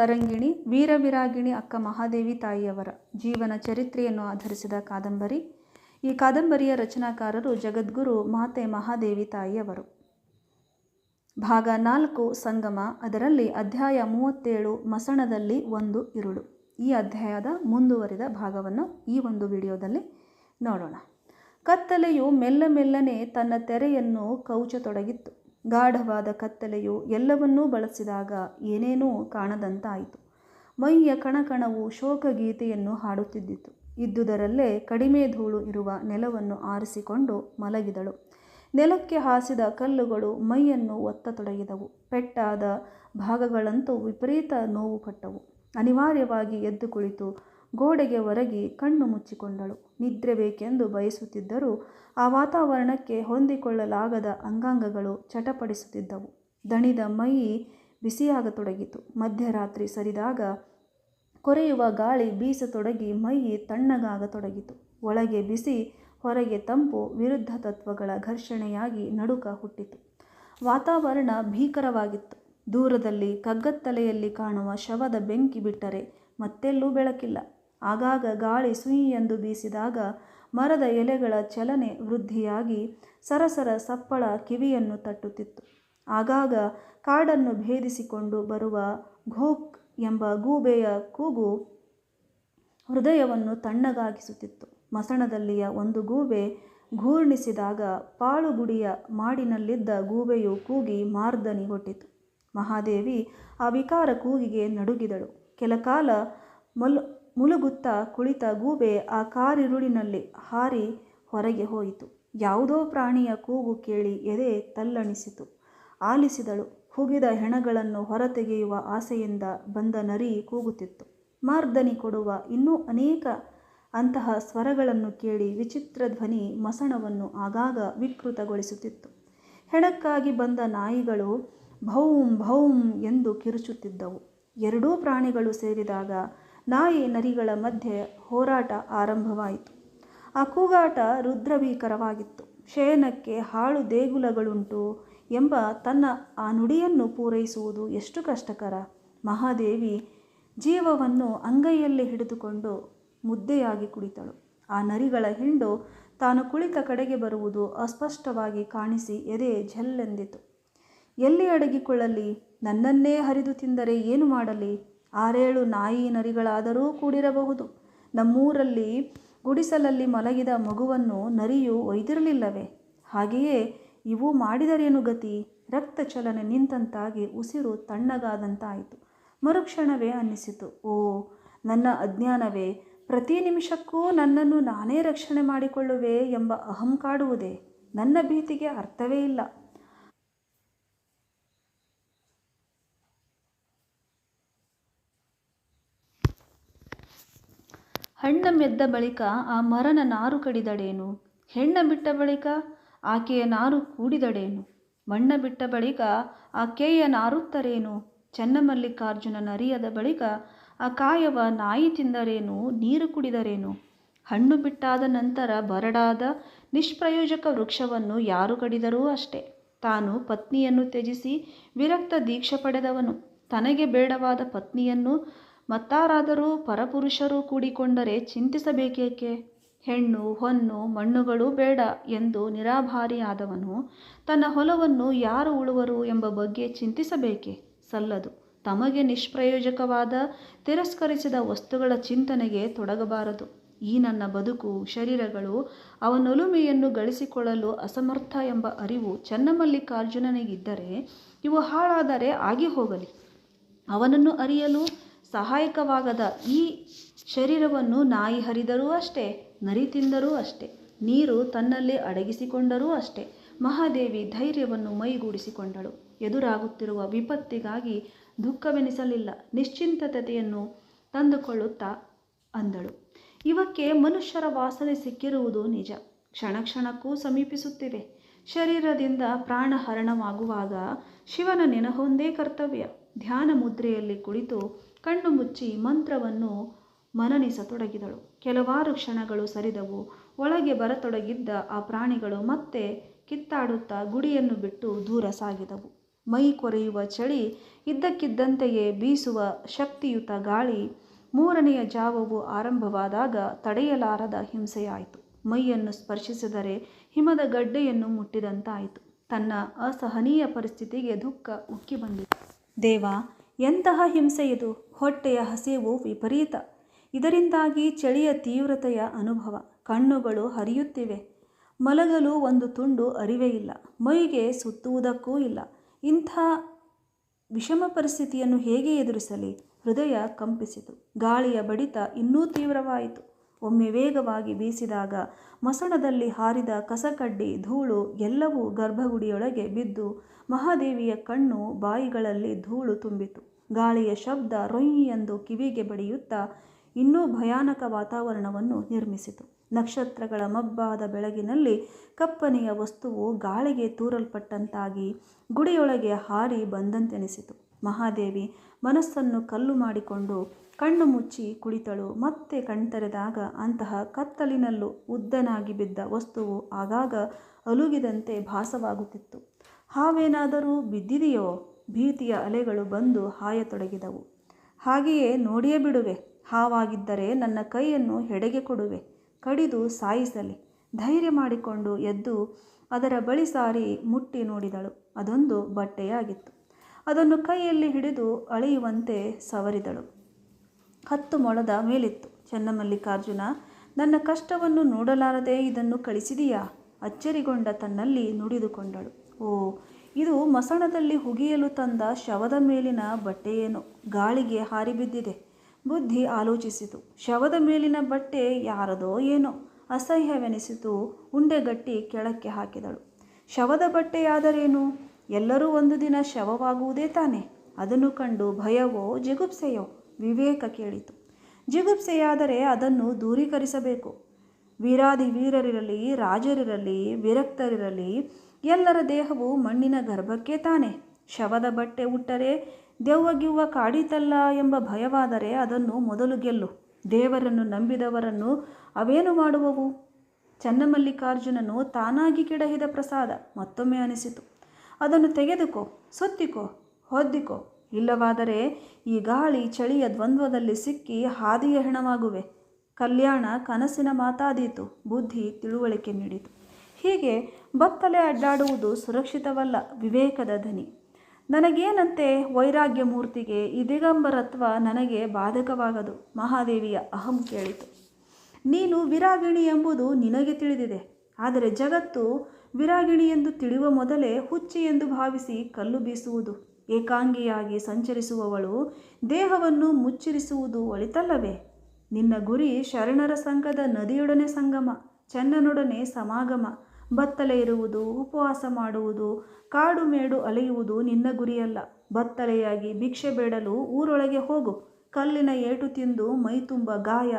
ತರಂಗಿಣಿ, ವೀರವಿರಾಗಿಣಿ ಅಕ್ಕ ಮಹಾದೇವಿ ತಾಯಿಯವರ ಜೀವನ ಚರಿತ್ರೆಯನ್ನು ಆಧರಿಸಿದ ಕಾದಂಬರಿ. ಈ ಕಾದಂಬರಿಯ ರಚನಾಕಾರರು ಜಗದ್ಗುರು ಮಾತೆ ಮಹಾದೇವಿ ತಾಯಿಯವರು. ಭಾಗ ನಾಲ್ಕು, ಸಂಗಮ. ಅದರಲ್ಲಿ ಅಧ್ಯಾಯ ಮೂವತ್ತೇಳು, ಮಸಣದಲ್ಲಿ ಒಂದು ಇರುಳು. ಈ ಅಧ್ಯಾಯದ ಮುಂದುವರಿದ ಭಾಗವನ್ನು ಈ ಒಂದು ವಿಡಿಯೋದಲ್ಲಿ ನೋಡೋಣ. ಕತ್ತಲೆಯು ಮೆಲ್ಲ ಮೆಲ್ಲನೆ ತನ್ನ ತೆರೆಯನ್ನು ಕೌಚತೊಡಗಿತ್ತು. ಗಾಢವಾದ ಕತ್ತಲೆಯು ಎಲ್ಲವನ್ನೂ ಬಳಸಿದಾಗ ಏನೇನೂ ಕಾಣದಂತಾಯಿತು. ಮೈಯ ಕಣಕಣವು ಶೋಕಗೀತೆಯನ್ನು ಹಾಡುತ್ತಿದ್ದಿತು. ಇದ್ದುದರಲ್ಲೇ ಕಡಿಮೆ ಧೂಳು ಇರುವ ನೆಲವನ್ನು ಆರಿಸಿಕೊಂಡು ಮಲಗಿದಳು. ನೆಲಕ್ಕೆ ಹಾಸಿದ ಕಲ್ಲುಗಳು ಮೈಯನ್ನು ಒತ್ತತೊಡಗಿದವು ಪೆಟ್ಟಾದ ಭಾಗಗಳಂತೂ ವಿಪರೀತ ನೋವು ಪಟ್ಟವು. ಅನಿವಾರ್ಯವಾಗಿ ಎದ್ದು ಕುಳಿತು ಗೋಡೆಗೆ ಒರಗಿ ಕಣ್ಣು ಮುಚ್ಚಿಕೊಂಡಳು. ನಿದ್ರೆ ಬೇಕೆಂದು ಬಯಸುತ್ತಿದ್ದರೂ ಆ ವಾತಾವರಣಕ್ಕೆ ಹೊಂದಿಕೊಳ್ಳಲಾಗದ ಅಂಗಾಂಗಗಳು ಚಟಪಡಿಸುತ್ತಿದ್ದವು ದಣಿದ ಮೈ ಬಿಸಿಯಾಗತೊಡಗಿತು. ಮಧ್ಯರಾತ್ರಿ ಸರಿದಾಗ ಕೊರೆಯುವ ಗಾಳಿ ಬೀಸತೊಡಗಿ ಮೈ ತಣ್ಣಗಾಗತೊಡಗಿತು. ಒಳಗೆ ಬಿಸಿ, ಹೊರಗೆ ತಂಪು ವಿರುದ್ಧ ತತ್ವಗಳ ಘರ್ಷಣೆಯಾಗಿ ನಡುಕ ಹುಟ್ಟಿತು. ವಾತಾವರಣ ಭೀಕರವಾಗಿತ್ತು. ದೂರದಲ್ಲಿ ಕಗ್ಗತ್ತಲೆಯಲ್ಲಿ ಕಾಣುವ ಶವದ ಬೆಂಕಿ ಬಿಟ್ಟರೆ ಮತ್ತೆಲ್ಲೂ ಬೆಳಕಿಲ್ಲ. ಆಗಾಗ ಗಾಳಿ ಸುಯಿ ಎಂದು ಬೀಸಿದಾಗ ಮರದ ಎಲೆಗಳ ಚಲನೆ ವೃದ್ಧಿಯಾಗಿ ಸರಸರ ಸಪ್ಪಳ ಕಿವಿಯನ್ನು ತಟ್ಟುತ್ತಿತ್ತು. ಆಗಾಗ ಕಾಡನ್ನು ಭೇದಿಸಿಕೊಂಡು ಬರುವ ಘೋಕ್ ಎಂಬ ಗೂಬೆಯ ಕೂಗು ಹೃದಯವನ್ನು ತಣ್ಣಗಾಗಿಸುತ್ತಿತ್ತು. ಮಸಣದಲ್ಲಿಯ ಒಂದು ಗೂಬೆ ಘೂರ್ಣಿಸಿದಾಗ ಪಾಳುಗುಡಿಯ ಮಾಡಿನಲ್ಲಿದ್ದ ಗೂಬೆಯು ಕೂಗಿ ಮಾರ್ದನಿ ಹೊಟ್ಟಿತು. ಮಹಾದೇವಿ ಆ ವಿಕಾರ ಕೂಗಿಗೆ ನಡುಗಿದಳು. ಕೆಲಕಾಲ ಮಲು ಮುಲುಗುತ್ತಾ ಕುಳಿತ ಗೂಬೆ ಆ ಕಾರಿರುಳಿನಲ್ಲಿ ಹಾರಿ ಹೊರಗೆ ಹೋಯಿತು. ಯಾವುದೋ ಪ್ರಾಣಿಯ ಕೂಗು ಕೇಳಿ ಎದೆ ತಲ್ಲಣಿಸಿತು. ಆಲಿಸಿದಳು. ಹುಗಿದ ಹೆಣಗಳನ್ನು ಹೊರತೆಗೆಯುವ ಆಸೆಯಿಂದ ಬಂದ ನರಿ ಕೂಗುತ್ತಿತ್ತು. ಮಾರ್ದನಿ ಕೊಡುವ ಇನ್ನೂ ಅನೇಕ ಅಂತಹ ಸ್ವರಗಳನ್ನು ಕೇಳಿ ವಿಚಿತ್ರ ಧ್ವನಿ ಮಸಣವನ್ನು ಆಗಾಗ ವಿಕೃತಗೊಳಿಸುತ್ತಿತ್ತು. ಹೆಣಕ್ಕಾಗಿ ಬಂದ ನಾಯಿಗಳು ಭೌಂ ಭೌಂ ಎಂದು ಕಿರುಚುತ್ತಿದ್ದವು. ಎರಡೂ ಪ್ರಾಣಿಗಳು ಸೇರಿದಾಗ ನಾಯಿ ನರಿಗಳ ಮಧ್ಯೆ ಹೋರಾಟ ಆರಂಭವಾಯಿತು. ಆ ಕೂಗಾಟ ರುದ್ರಭೀಕರವಾಗಿತ್ತು. ಶಯನಕ್ಕೆ ಹಾಳು ದೇಗುಲಗಳುಂಟು ಎಂಬ ತನ್ನ ಆ ನುಡಿಯನ್ನು ಪೂರೈಸುವುದು ಎಷ್ಟು ಕಷ್ಟಕರ. ಮಹಾದೇವಿ ಜೀವವನ್ನು ಅಂಗೈಯಲ್ಲಿ ಹಿಡಿದುಕೊಂಡು ಮುದ್ದೆಯಾಗಿ ಕುಳಿತಳು. ಆ ನರಿಗಳ ಹಿಂಡು ತಾನು ಕುಳಿತ ಕಡೆಗೆ ಬರುವುದು ಅಸ್ಪಷ್ಟವಾಗಿ ಕಾಣಿಸಿ ಎದೆ ಝಲ್ಲೆಂದಿತು. ಎಲ್ಲಿ ಅಡಗಿಕೊಳ್ಳಲಿ? ನನ್ನನ್ನೇ ಹರಿದು ತಿಂದರೆ ಏನು ಮಾಡಲಿ? ಆರೇಳು ನಾಯಿ ನರಿಗಳಾದರೂ ಕೂಡಿರಬಹುದು. ನಮ್ಮೂರಲ್ಲಿ ಗುಡಿಸಲಲ್ಲಿ ಮಲಗಿದ ಮಗುವನ್ನು ನರಿಯು ಒಯ್ದಿರಲಿಲ್ಲವೇ? ಹಾಗೆಯೇ ಇವು ಮಾಡಿದರೇನು ಗತಿ? ರಕ್ತ ಚಲನೆ ನಿಂತಂತಾಗಿ ಉಸಿರು ತಣ್ಣಗಾದಂತಾಯಿತು. ಮರುಕ್ಷಣವೇ ಅನ್ನಿಸಿತು. ಓ, ನನ್ನ ಅಜ್ಞಾನವೇ, ಪ್ರತಿ ನಿಮಿಷಕ್ಕೂ ನನ್ನನ್ನು ನಾನೇ ರಕ್ಷಣೆ ಮಾಡಿಕೊಳ್ಳುವೆ ಎಂಬ ಅಹಂ ಕಾಡುವುದೇ ನನ್ನ ಭೀತಿಗೆ ಅರ್ಥವೇ ಇಲ್ಲ. ಹಣ್ಣ ಮೆದ್ದ ಬಳಿಕ ಆ ಮರನ ನಾರು ಕಡಿದಡೇನು? ಹೆಣ್ಣ ಬಿಟ್ಟ ಬಳಿಕ ಆಕೆಯ ನಾರು ಕೂಡಿದಡೇನು? ಮಣ್ಣ ಬಿಟ್ಟ ಬಳಿಕ ಆ ಕೇಯ ನಾರುತ್ತರೇನು? ಚನ್ನಮಲ್ಲಿಕಾರ್ಜುನ ನರಿಯದ ಬಳಿಕ ಆ ಕಾಯವ ನಾಯಿ ತಿಂದರೇನು? ನೀರು ಕುಡಿದರೇನು? ಹಣ್ಣು ಬಿಟ್ಟಾದ ನಂತರ ಬರಡಾದ ನಿಷ್ಪ್ರಯೋಜಕ ವೃಕ್ಷವನ್ನು ಯಾರು ಕಡಿದರೂ ಅಷ್ಟೇ. ತಾನು ಪತ್ನಿಯನ್ನು ತ್ಯಜಿಸಿ ವಿರಕ್ತ ದೀಕ್ಷೆ ಪಡೆದವನು. ತನಗೆ ಬೇಡವಾದ ಪತ್ನಿಯನ್ನು ಮತ್ತಾರಾದರೂ ಪರಪುರುಷರು ಕೂಡಿಕೊಂಡರೆ ಚಿಂತಿಸಬೇಕೇಕೆ? ಹೆಣ್ಣು, ಹೊನ್ನು, ಮಣ್ಣುಗಳು ಬೇಡ ಎಂದು ನಿರಾಭಾರಿಯಾದವನು ತನ್ನ ಹೊಲವನ್ನು ಯಾರು ಉಳುವರು ಎಂಬ ಬಗ್ಗೆ ಚಿಂತಿಸಬೇಕೆ? ಸಲ್ಲದು. ತಮಗೆ ನಿಷ್ಪ್ರಯೋಜಕವಾದ, ತಿರಸ್ಕರಿಸಿದ ವಸ್ತುಗಳ ಚಿಂತನೆಗೆ ತೊಡಗಬಾರದು. ಈ ನನ್ನ ಬದುಕು, ಶರೀರಗಳು, ಅವನೊಲುಮೆಯನ್ನು ಗಳಿಸಿಕೊಳ್ಳಲು ಅಸಮರ್ಥ ಎಂಬ ಅರಿವು ಚನ್ನಮಲ್ಲಿಕಾರ್ಜುನನಿಗಿದ್ದರೆ, ಇವು ಹಾಳಾದರೆ ಆಗಿ ಹೋಗಲಿ. ಅವನನ್ನು ಅರಿಯಲು ಸಹಾಯಕವಾಗದ ಈ ಶರೀರವನ್ನು ನಾಯಿ ಹರಿದರೂ ಅಷ್ಟೇ, ನರಿ ತಿಂದರೂ ಅಷ್ಟೇ, ನೀರು ತನ್ನಲ್ಲಿ ಅಡಗಿಸಿಕೊಂಡರೂ ಅಷ್ಟೇ, ಮಹಾದೇವಿ ಧೈರ್ಯವನ್ನು ಮೈಗೂಡಿಸಿಕೊಂಡಳು. ಎದುರಾಗುತ್ತಿರುವ ವಿಪತ್ತಿಗಾಗಿ ದುಃಖವೆನಿಸಲಿಲ್ಲ, ನಿಶ್ಚಿಂತತೆಯನ್ನು ತಂದುಕೊಳ್ಳುತ್ತಾ ಅಂದಳು. ಇವಕ್ಕೆ ಮನುಷ್ಯರ ವಾಸನೆ ಸಿಕ್ಕಿರುವುದು ನಿಜ. ಕ್ಷಣ ಕ್ಷಣಕ್ಕೂ ಸಮೀಪಿಸುತ್ತಿವೆ. ಶರೀರದಿಂದ ಪ್ರಾಣ ಹರಣವಾಗುವಾಗ ಶಿವನ ನೆನಹೊಂದೇ ಕರ್ತವ್ಯ. ಧ್ಯಾನ ಮುದ್ರೆಯಲ್ಲಿ ಕುಳಿತು ಕಣ್ಣು ಮುಚ್ಚಿ ಮಂತ್ರವನ್ನು ಮನನಿಸತೊಡಗಿದಳು. ಕೆಲವಾರು ಕ್ಷಣಗಳು ಸರಿದವು. ಒಳಗೆ ಬರತೊಡಗಿದ್ದ ಆ ಪ್ರಾಣಿಗಳು ಮತ್ತೆ ಕಿತ್ತಾಡುತ್ತಾ ಗುಡಿಯನ್ನು ಬಿಟ್ಟು ದೂರ ಸಾಗಿದವು. ಮೈ ಕೊರೆಯುವ ಚಳಿ, ಇದ್ದಕ್ಕಿದ್ದಂತೆಯೇ ಬೀಸುವ ಶಕ್ತಿಯುತ ಗಾಳಿ ಮೂರನೆಯ ಜಾವವು ಆರಂಭವಾದಾಗ ತಡೆಯಲಾರದ ಹಿಂಸೆಯಾಯಿತು. ಮೈಯನ್ನು ಸ್ಪರ್ಶಿಸಿದರೆ ಹಿಮದ ಗಡ್ಡೆಯನ್ನು ಮುಟ್ಟಿದಂತಾಯಿತು. ತನ್ನ ಅಸಹನೀಯ ಪರಿಸ್ಥಿತಿಗೆ ದುಃಖ ಉಕ್ಕಿ ಬಂದಿತು. ದೇವ, ಎಂತಹ ಹಿಂಸೆ ಇದು? ಹೊಟ್ಟೆಯ ಹಸಿವು ವಿಪರೀತ. ಇದರಿಂದಾಗಿ ಚಳಿಯ ತೀವ್ರತೆಯ ಅನುಭವ. ಕಣ್ಣುಗಳು ಹರಿಯುತ್ತಿವೆ. ಮಲಗಲು ಒಂದು ತುಂಡು ಅರಿವೇ ಇಲ್ಲ. ಮೈಗೆ ಸುತ್ತುವುದಕ್ಕೂ ಇಲ್ಲ. ಇಂಥ ವಿಷಮ ಪರಿಸ್ಥಿತಿಯನ್ನು ಹೇಗೆ ಎದುರಿಸಲಿ? ಹೃದಯ ಕಂಪಿಸಿತು. ಗಾಳಿಯ ಬಡಿತ ಇನ್ನೂ ತೀವ್ರವಾಯಿತು. ಒಮ್ಮೆ ವೇಗವಾಗಿ ಬೀಸಿದಾಗ ಮಸಣದಲ್ಲಿ ಹಾರಿದ ಕಸಕಡ್ಡಿ, ಧೂಳು ಎಲ್ಲವೂ ಗರ್ಭಗುಡಿಯೊಳಗೆ ಬಿದ್ದು ಮಹಾದೇವಿಯ ಕಣ್ಣು ಬಾಯಿಗಳಲ್ಲಿ ಧೂಳು ತುಂಬಿತು. ಗಾಳಿಯ ಶಬ್ದ ರೊಯ್ ಎಂದು ಕಿವಿಗೆ ಬಡಿಯುತ್ತಾ ಇನ್ನೂ ಭಯಾನಕ ವಾತಾವರಣವನ್ನು ನಿರ್ಮಿಸಿತು. ನಕ್ಷತ್ರಗಳ ಮಬ್ಬಾದ ಬೆಳಗಿನಲ್ಲಿ ಕಪ್ಪನೆಯ ವಸ್ತುವು ಗಾಳಿಗೆ ತೂರಲ್ಪಟ್ಟಂತಾಗಿ ಗುಡಿಯೊಳಗೆ ಹಾರಿ ಬಂದಂತೆನಿಸಿತು. ಮಹಾದೇವಿ ಮನಸ್ಸನ್ನು ಕಲ್ಲು ಮಾಡಿಕೊಂಡು ಕಣ್ಣು ಮುಚ್ಚಿ ಕುಳಿತಳು. ಮತ್ತೆ ಕಣ್ತೆರೆದಾಗ ಅಂತಹ ಕತ್ತಲಿನಲ್ಲೂ ಉದ್ದನಾಗಿ ಬಿದ್ದ ವಸ್ತುವು ಆಗಾಗ ಅಲುಗಿದಂತೆ ಭಾಸವಾಗುತ್ತಿತ್ತು. ಹಾವೇನಾದರೂ ಬಿದ್ದಿದೆಯೋ? ಭೀತಿಯ ಅಲೆಗಳು ಬಂದು ಹಾಯತೊಡಗಿದವು. ಹಾಗೆಯೇ ನೋಡಿಯೇ ಬಿಡುವೆ. ಹಾವಾಗಿದ್ದರೆ ನನ್ನ ಕೈಯನ್ನು ಹೆಡೆಗೆ ಕೊಡುವೆ. ಕಡಿದು ಸಾಯಿಸಲಿ. ಧೈರ್ಯ ಮಾಡಿಕೊಂಡು ಎದ್ದು ಅದರ ಬಳಿ ಸಾರಿ ಮುಟ್ಟಿ ನೋಡಿದಳು. ಅದೊಂದು ಬಟ್ಟೆಯಾಗಿತ್ತು. ಅದನ್ನು ಕೈಯಲ್ಲಿ ಹಿಡಿದು ಅಳೆಯುವಂತೆ ಸವರಿದಳು. ಹತ್ತು ಮೊಳದ ಮೇಲಿತ್ತು. ಚೆನ್ನಮಲ್ಲಿಕಾರ್ಜುನ, ನನ್ನ ಕಷ್ಟವನ್ನು ನೋಡಲಾರದೆ ಇದನ್ನು ಕಳಿಸಿದೀಯಾ? ಅಚ್ಚರಿಗೊಂಡ ತನ್ನಲ್ಲಿ ನುಡಿದುಕೊಂಡಳು. ಓ, ಇದು ಮಸಣದಲ್ಲಿ ಹುಗಿಯಲು ತಂದ ಶವದ ಮೇಲಿನ ಬಟ್ಟೆಯೇನು. ಗಾಳಿಗೆ ಹಾರಿಬಿದ್ದಿದೆ. ಬುದ್ಧಿ ಆಲೋಚಿಸಿತು. ಶವದ ಮೇಲಿನ ಬಟ್ಟೆ ಯಾರದೋ ಏನೋ. ಅಸಹ್ಯವೆನಿಸಿತು. ಉಂಡೆಗಟ್ಟಿ ಕೆಳಕ್ಕೆ ಹಾಕಿದಳು. ಶವದ ಬಟ್ಟೆಯಾದರೇನು? ಎಲ್ಲರೂ ಒಂದು ದಿನ ಶವವಾಗುವುದೇ ತಾನೆ? ಅದನ್ನು ಕಂಡು ಭಯವೋ ಜಿಗುಪ್ಸೆಯೋ? ವಿವೇಕ ಕೇಳಿತು. ಜಿಗುಪ್ಸೆಯಾದರೆ ಅದನ್ನು ದೂರೀಕರಿಸಬೇಕು. ವೀರಾದಿ ವೀರರಿರಲಿ, ರಾಜರಿರಲಿ, ವಿರಕ್ತರಿರಲಿ, ಎಲ್ಲರ ದೇಹವು ಮಣ್ಣಿನ ಗರ್ಭಕ್ಕೆ ತಾನೆ? ಶವದ ಬಟ್ಟೆ ಉಟ್ಟರೆ ದೆವ್ವಗಿವ್ವ ಕಾಡಿತಲ್ಲ ಎಂಬ ಭಯವಾದರೆ ಅದನ್ನು ಮೊದಲು ಗೆಲ್ಲು. ದೇವರನ್ನು ನಂಬಿದವರನ್ನು ಅವೇನು ಮಾಡುವವು? ಚನ್ನಮಲ್ಲಿಕಾರ್ಜುನನು ತಾನಾಗಿ ಕೆಡಹಿದ ಪ್ರಸಾದ ಮತ್ತೊಮ್ಮೆ ಅನಿಸಿತು. ಅದನ್ನು ತೆಗೆದುಕೋ, ಸುತ್ತಿಕೋ, ಹೊದ್ದಿಕೋ. ಇಲ್ಲವಾದರೆ ಈ ಗಾಳಿ ಚಳಿಯ ದ್ವಂದ್ವದಲ್ಲಿ ಸಿಕ್ಕಿ ಹಾದಿಯ ಹೆಣವಾಗುವೆ. ಕಲ್ಯಾಣ ಕನಸಿನ ಮಾತಾದೀತು, ಬುದ್ಧಿ ತಿಳುವಳಿಕೆ ನೀಡಿತು. ಹೀಗೆ ಬತ್ತಲೆ ಅಡ್ಡಾಡುವುದು ಸುರಕ್ಷಿತವಲ್ಲ, ವಿವೇಕದ ಧನಿ ನನಗೇನಂತೆ ವೈರಾಗ್ಯ ಮೂರ್ತಿಗೆ ಈ ದಿಗಂಬರತ್ವ ನನಗೆ ಬಾಧಕವಾಗದು, ಮಹಾದೇವಿಯ ಅಹಂ ಕೇಳಿತು. ನೀನು ವಿರಾಗಿಣಿ ಎಂಬುದು ನಿನಗೆ ತಿಳಿದಿದೆ, ಆದರೆ ಜಗತ್ತು ವಿರಾಗಿಣಿ ಎಂದು ತಿಳಿಯುವ ಮೊದಲೇ ಹುಚ್ಚಿ ಎಂದು ಭಾವಿಸಿ ಕಲ್ಲು ಬೀಸುವುದು. ಏಕಾಂಗಿಯಾಗಿ ಸಂಚರಿಸುವವಳು ದೇಹವನ್ನು ಮುಚ್ಚಿರಿಸುವುದು ಒಳಿತಲ್ಲವೇ? ನಿನ್ನ ಗುರಿ ಶರಣರ ಸಂಘದ ನದಿಯೊಡನೆ ಸಂಗಮ, ಚೆನ್ನನೊಡನೆ ಸಮಾಗಮ. ಬತ್ತಲೆ ಇರುವುದು, ಉಪವಾಸ ಮಾಡುವುದು, ಕಾಡು ಮೇಡು ಅಲೆಯುವುದು ನಿನ್ನ ಗುರಿಯಲ್ಲ. ಬತ್ತಲೆಯಾಗಿ ಭಿಕ್ಷೆ ಬೇಡಲು ಊರೊಳಗೆ ಹೋಗು. ಕಲ್ಲಿನ ಏಟು ತಿಂದು ಮೈತುಂಬ ಗಾಯ,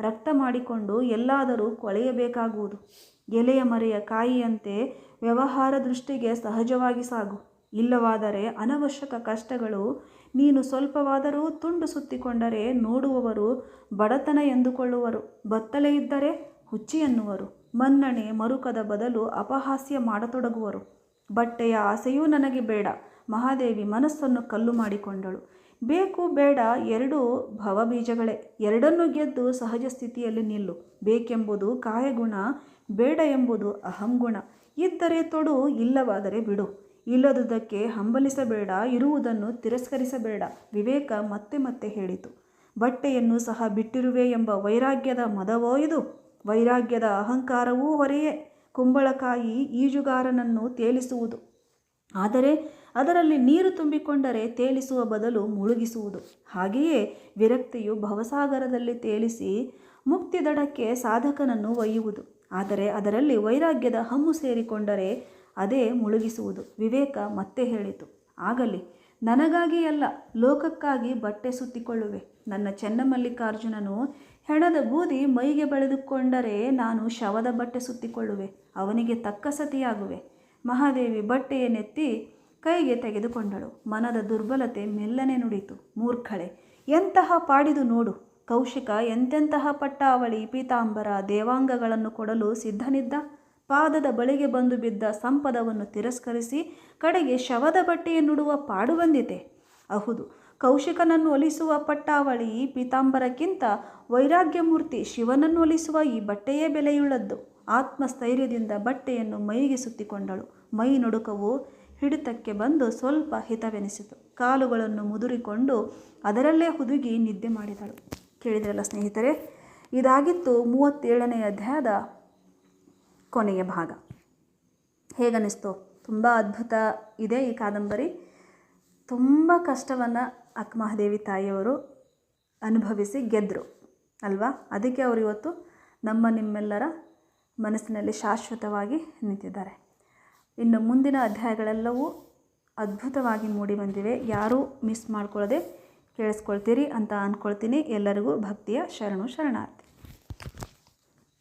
ರಕ್ತ ಮಾಡಿಕೊಂಡು ಎಲ್ಲಾದರೂ ಕೊಳೆಯಬೇಕಾಗುವುದು. ಎಲೆಯ ಮರೆಯ ಕಾಯಿಯಂತೆ ವ್ಯವಹಾರ ದೃಷ್ಟಿಗೆ ಸಹಜವಾಗಿ ಸಾಗು. ಇಲ್ಲವಾದರೆ ಅನವಶ್ಯಕ ಕಷ್ಟಗಳು ನೀನು ಸ್ವಲ್ಪವಾದರೂ ತುಂಡು ಸುತ್ತಿಕೊಂಡರೆ ನೋಡುವವರು ಬಡತನ ಎಂದುಕೊಳ್ಳುವರು. ಬತ್ತಲೆ ಇದ್ದರೆ ಹುಚ್ಚಿ ಎನ್ನುವರು. ಮನ್ನಣೆ ಮರುಕದ ಬದಲು ಅಪಹಾಸ್ಯ ಮಾಡತೊಡಗುವರು. ಬಟ್ಟೆಯ ಆಸೆಯೂ ನನಗೆ ಬೇಡ. ಮಹಾದೇವಿ ಮನಸ್ಸನ್ನು ಕಲ್ಲು ಮಾಡಿಕೊಂಡಳು. ಬೇಕು ಬೇಡ ಎರಡೂ ಭವಬೀಜಗಳೇ. ಎರಡನ್ನೂ ಗೆದ್ದು ಸಹಜ ಸ್ಥಿತಿಯಲ್ಲಿ ನಿಲ್ಲು. ಬೇಕೆಂಬುದು ಕಾಯಗುಣ ಬೇಡ ಎಂಬುದು ಅಹಂಗುಣ ಇದ್ದರೆ ತೊಡು, ಇಲ್ಲವಾದರೆ ಬಿಡು. ಇಲ್ಲದುದಕ್ಕೆ ಹಂಬಲಿಸಬೇಡ, ಇರುವುದನ್ನು ತಿರಸ್ಕರಿಸಬೇಡ. ವಿವೇಕ ಮತ್ತೆ ಮತ್ತೆ ಹೇಳಿತು. ಬಟ್ಟೆಯನ್ನು ಸಹ ಬಿಟ್ಟಿರುವೆ ಎಂಬ ವೈರಾಗ್ಯದ ಮದವೋ ಇದು? ವೈರಾಗ್ಯದ ಅಹಂಕಾರವೂ ಹೊರೆಯೇ. ಕುಂಬಳಕಾಯಿ ಈಜುಗಾರನನ್ನು ತೇಲಿಸುವುದು. ಆದರೆ ಅದರಲ್ಲಿ ನೀರು ತುಂಬಿಕೊಂಡರೆ ತೇಲಿಸುವ ಬದಲು ಮುಳುಗಿಸುವುದು. ಹಾಗೆಯೇ ವಿರಕ್ತಿಯು ಭವಸಾಗರದಲ್ಲಿ ತೇಲಿಸಿ ಮುಕ್ತಿದಡಕ್ಕೆ ಸಾಧಕನನ್ನು ಒಯ್ಯುವುದು. ಆದರೆ ಅದರಲ್ಲಿ ವೈರಾಗ್ಯದ ಹಮ್ಮು ಸೇರಿಕೊಂಡರೆ ಅದೇ ಮುಳುಗಿಸುವುದು. ವಿವೇಕ ಮತ್ತೆ ಹೇಳಿತು. ಆಗಲಿ ನನಗಾಗಿ ಅಲ್ಲ, ಲೋಕಕ್ಕಾಗಿ ಬಟ್ಟೆ ಸುತ್ತಿಕೊಳ್ಳುವೆ. ನನ್ನ ಚೆನ್ನಮಲ್ಲಿಕಾರ್ಜುನನು ಹೆಣದ ಬೂದಿ ಮೈಗೆ ಬೆಳೆದುಕೊಂಡರೆ ನಾನು ಶವದ ಬಟ್ಟೆ ಸುತ್ತಿಕೊಳ್ಳುವೆ. ಅವನಿಗೆ ತಕ್ಕ ಸತಿಯಾಗುವೆ. ಮಹಾದೇವಿ ಬಟ್ಟೆಯನ್ನೆತ್ತಿ ಕೈಗೆ ತೆಗೆದುಕೊಂಡಳು. ಮನದ ದುರ್ಬಲತೆ ಮೆಲ್ಲನೆ ನುಡಿತು ಮೂರ್ಖಳೆ, ಎಂತಹ ಪಾಡಿದು ನೋಡು. ಕೌಶಿಕ, ಎಂತೆಂತಹ ಪಟ್ಟಾವಳಿ ಪೀತಾಂಬರ ದೇವಾಂಗಗಳನ್ನು ಕೊಡಲು ಸಿದ್ಧನಿದ್ದ? ಪಾದದ ಬಳಿಗೆ ಬಂದು ಬಿದ್ದ ಸಂಪದವನ್ನು ತಿರಸ್ಕರಿಸಿ ಕಡೆಗೆ ಶವದ ಬಟ್ಟೆಯನ್ನುಡುವ ಪಾಡು ಬಂದಿತೆ. ಅಹುದು, ಕೌಶಿಕನನ್ನು ಒಲಿಸುವ ಪಟ್ಟಾವಳಿ ಪೀತಾಂಬರಕ್ಕಿಂತ ವೈರಾಗ್ಯಮೂರ್ತಿ ಶಿವನನ್ನು ಒಲಿಸುವ ಈ ಬಟ್ಟೆಯೇ ಬೆಲೆಯುಳ್ಳದ್ದು. ಆತ್ಮಸ್ಥೈರ್ಯದಿಂದ ಬಟ್ಟೆಯನ್ನು ಮೈಗೆ ಸುತ್ತಿಕೊಂಡಳು ಮೈ ನುಡುಕವು ಹಿಡಿತಕ್ಕೆ ಬಂದು ಸ್ವಲ್ಪ ಹಿತವೆನಿಸಿತು. ಕಾಲುಗಳನ್ನು ಮುದುರಿಕೊಂಡು ಅದರಲ್ಲೇ ಹುದುಗಿ ನಿದ್ದೆ ಮಾಡಿದಳು. ಕೇಳಿದ್ರಲ್ಲ ಸ್ನೇಹಿತರೆ, ಇದಾಗಿತ್ತು ಮೂವತ್ತೇಳನೇ ಅಧ್ಯಾಯದ ಕೊನೆಯ ಭಾಗ. ಹೇಗನ್ನಿಸ್ತು? ತುಂಬ ಅದ್ಭುತ ಇದೆ ಈ ಕಾದಂಬರಿ. ತುಂಬ ಕಷ್ಟವನ್ನು ಅಕ್ಕಮಹಾದೇವಿ ತಾಯಿಯವರು ಅನುಭವಿಸಿ ಗೆದ್ದರು ಅಲ್ವಾ? ಅದಕ್ಕೆ ಅವರು ಇವತ್ತು ನಮ್ಮ ನಿಮ್ಮೆಲ್ಲರ ಮನಸ್ಸಿನಲ್ಲಿ ಶಾಶ್ವತವಾಗಿ ನಿಂತಿದ್ದಾರೆ. ಇನ್ನು ಮುಂದಿನ ಅಧ್ಯಾಯಗಳೆಲ್ಲವೂ ಅದ್ಭುತವಾಗಿ ಮೂಡಿ ಬಂದಿವೆ. ಯಾರೂ ಮಿಸ್ ಮಾಡ್ಕೊಳ್ಳದೆ ಕೇಳಿಸ್ಕೊಳ್ತೀರಿ ಅಂತ ಅಂದ್ಕೊಳ್ತೀನಿ ಎಲ್ಲರಿಗೂ ಭಕ್ತಿಯ ಶರಣು ಶರಣಾರ್ಥಿ.